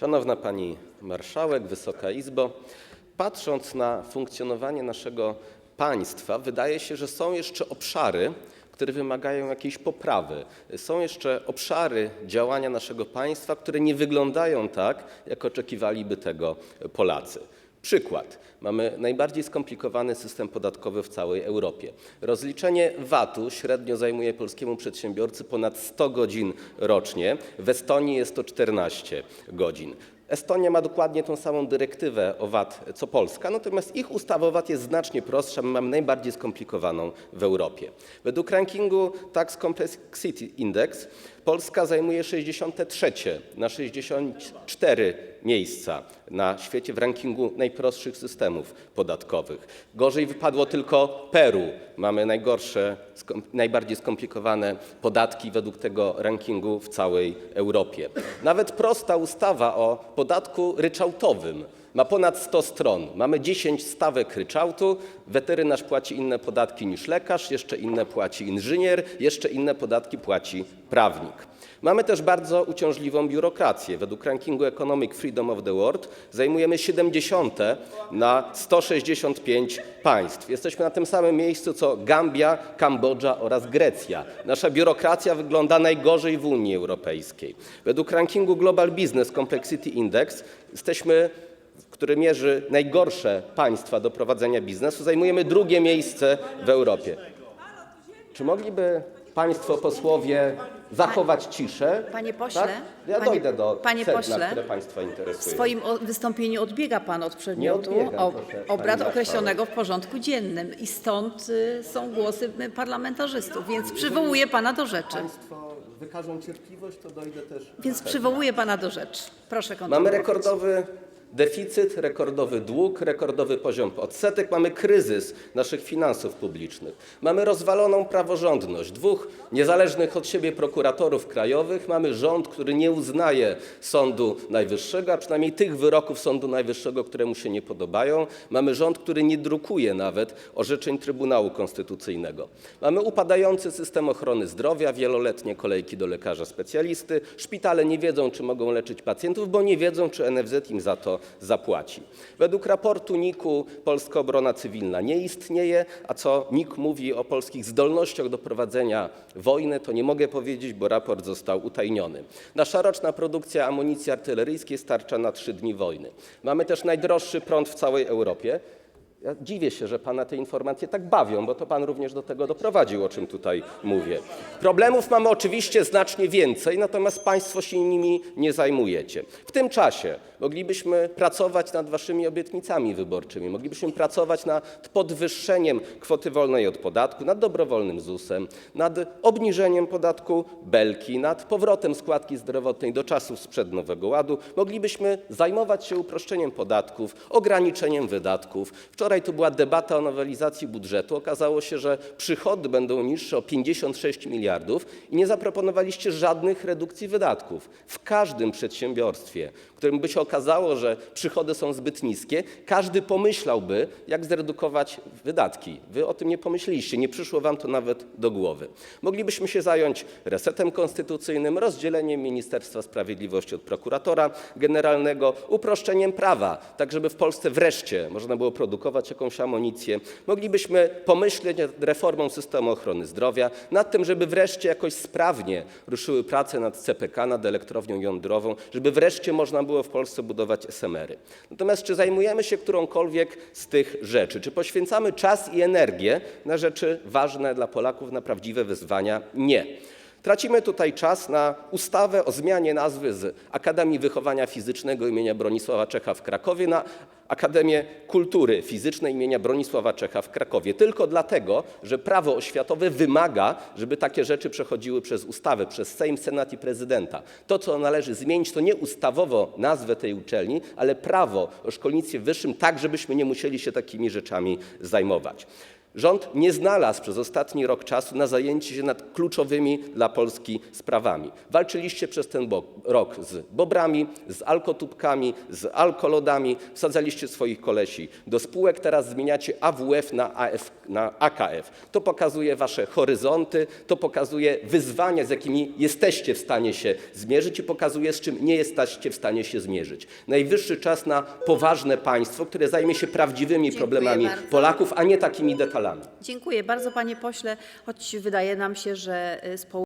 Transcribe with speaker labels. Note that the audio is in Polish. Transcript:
Speaker 1: Szanowna Pani Marszałek, Wysoka Izbo! Patrząc na funkcjonowanie naszego państwa, wydaje się, że są jeszcze obszary, które wymagają jakiejś poprawy. Są jeszcze obszary działania naszego państwa, które nie wyglądają tak, jak oczekiwaliby tego Polacy. Przykład. Mamy najbardziej skomplikowany system podatkowy w całej Europie. Rozliczenie VAT-u średnio zajmuje polskiemu przedsiębiorcy ponad 100 godzin rocznie. W Estonii jest to 14 godzin. Estonia ma dokładnie tą samą dyrektywę o VAT co Polska, natomiast ich ustawa o VAT jest znacznie prostsza, my mamy najbardziej skomplikowaną w Europie. Według rankingu Tax Complexity Index Polska zajmuje 63 na 64 miejsca na świecie w rankingu najprostszych systemów podatkowych. Gorzej wypadło tylko Peru. Mamy najgorsze, najbardziej skomplikowane podatki według tego rankingu w całej Europie. Nawet prosta ustawa o podatku ryczałtowym ma ponad 100 stron. Mamy 10 stawek ryczałtu, weterynarz płaci inne podatki niż lekarz, jeszcze inne płaci inżynier, jeszcze inne podatki płaci prawnik. Mamy też bardzo uciążliwą biurokrację. Według rankingu Economic Freedom of the World zajmujemy 70 na 165 państw. Jesteśmy na tym samym miejscu co Gambia, Kambodża oraz Grecja. Nasza biurokracja wygląda najgorzej w Unii Europejskiej. Według rankingu Global Business Complexity Index jesteśmy który mierzy najgorsze państwa do prowadzenia biznesu, zajmujemy drugie miejsce w Europie. Czy mogliby Państwo posłowie zachować ciszę?
Speaker 2: Panie pośle,
Speaker 1: Tak? Ja
Speaker 2: panie-
Speaker 1: dojdę do
Speaker 2: panie
Speaker 1: sedna,
Speaker 2: pośle,
Speaker 1: które Państwa
Speaker 2: W
Speaker 1: interesują.
Speaker 2: swoim wystąpieniu odbiega Pan od przedmiotu
Speaker 1: odbiegam, proszę,
Speaker 2: obrad określonego w porządku dziennym i stąd y, są głosy y, parlamentarzystów, więc przywołuję Pana do rzeczy.
Speaker 1: Państwo wykażą cierpliwość, to dojdę też.
Speaker 2: Więc przywołuję Pana do rzeczy. Proszę
Speaker 1: Mamy
Speaker 2: kontynuować.
Speaker 1: rekordowy deficyt, rekordowy dług, rekordowy poziom odsetek, mamy kryzys naszych finansów publicznych, mamy rozwaloną praworządność, dwóch niezależnych od siebie prokuratorów krajowych, mamy rząd, który nie uznaje Sądu Najwyższego, a przynajmniej tych wyroków Sądu Najwyższego, które mu się nie podobają, mamy rząd, który nie drukuje nawet orzeczeń Trybunału Konstytucyjnego. Mamy upadający system ochrony zdrowia, wieloletnie kolejki do lekarza specjalisty, szpitale nie wiedzą, czy mogą leczyć pacjentów, bo nie wiedzą, czy NFZ im za to zapłaci. Według raportu NIK-u polska obrona cywilna nie istnieje, a co NIK mówi o polskich zdolnościach do prowadzenia wojny, to nie mogę powiedzieć, bo raport został utajniony. Nasza roczna produkcja amunicji artyleryjskiej starcza na trzy dni wojny. Mamy też najdroższy prąd w całej Europie. Ja dziwię się, że Pana te informacje tak bawią, bo to Pan również do tego doprowadził, o czym tutaj mówię. Problemów mamy oczywiście znacznie więcej, natomiast Państwo się nimi nie zajmujecie. W tym czasie moglibyśmy pracować nad Waszymi obietnicami wyborczymi, moglibyśmy pracować nad podwyższeniem kwoty wolnej od podatku, nad dobrowolnym ZUS-em, nad obniżeniem podatku Belki, nad powrotem składki zdrowotnej do czasów sprzed Nowego Ładu. Moglibyśmy zajmować się uproszczeniem podatków, ograniczeniem wydatków. Wczoraj tu była debata o nowelizacji budżetu. Okazało się, że przychody będą niższe o 56 miliardów i nie zaproponowaliście żadnych redukcji wydatków. W każdym przedsiębiorstwie, w którym by się okazało, że przychody są zbyt niskie, każdy pomyślałby, jak zredukować wydatki. Wy o tym nie pomyśleliście, nie przyszło wam to nawet do głowy. Moglibyśmy się zająć resetem konstytucyjnym, rozdzieleniem Ministerstwa Sprawiedliwości od prokuratora generalnego, uproszczeniem prawa, tak żeby w Polsce wreszcie można było produkować jakąś amunicję. Moglibyśmy pomyśleć nad reformą systemu ochrony zdrowia, nad tym, żeby wreszcie jakoś sprawnie ruszyły prace nad CPK, nad elektrownią jądrową, żeby wreszcie można było w Polsce budować SMR-y. Natomiast czy zajmujemy się którąkolwiek z tych rzeczy? Czy poświęcamy czas i energię na rzeczy ważne dla Polaków, na prawdziwe wyzwania? Nie. Tracimy tutaj czas na ustawę o zmianie nazwy z Akademii Wychowania Fizycznego imienia Bronisława Czecha w Krakowie na Akademię Kultury Fizycznej imienia Bronisława Czecha w Krakowie. Tylko dlatego, że prawo oświatowe wymaga, żeby takie rzeczy przechodziły przez ustawę, przez Sejm, Senat i prezydenta. To, co należy zmienić, to nie ustawowo nazwę tej uczelni, ale prawo o szkolnictwie wyższym, tak żebyśmy nie musieli się takimi rzeczami zajmować. Rząd nie znalazł przez ostatni rok czasu na zajęcie się nad kluczowymi dla Polski sprawami. Walczyliście przez ten rok z bobrami, z alkotubkami, z alkolodami, wsadzaliście swoich kolesi do spółek, teraz zmieniacie AWF na, AKF. To pokazuje wasze horyzonty, to pokazuje wyzwania, z jakimi jesteście w stanie się zmierzyć i pokazuje, z czym nie jesteście w stanie się zmierzyć. Najwyższy czas na poważne państwo, które zajmie się prawdziwymi problemami. Polaków, a nie takimi detalami.
Speaker 2: Dziękuję bardzo panie pośle, choć wydaje nam się, że y, społeczeństwo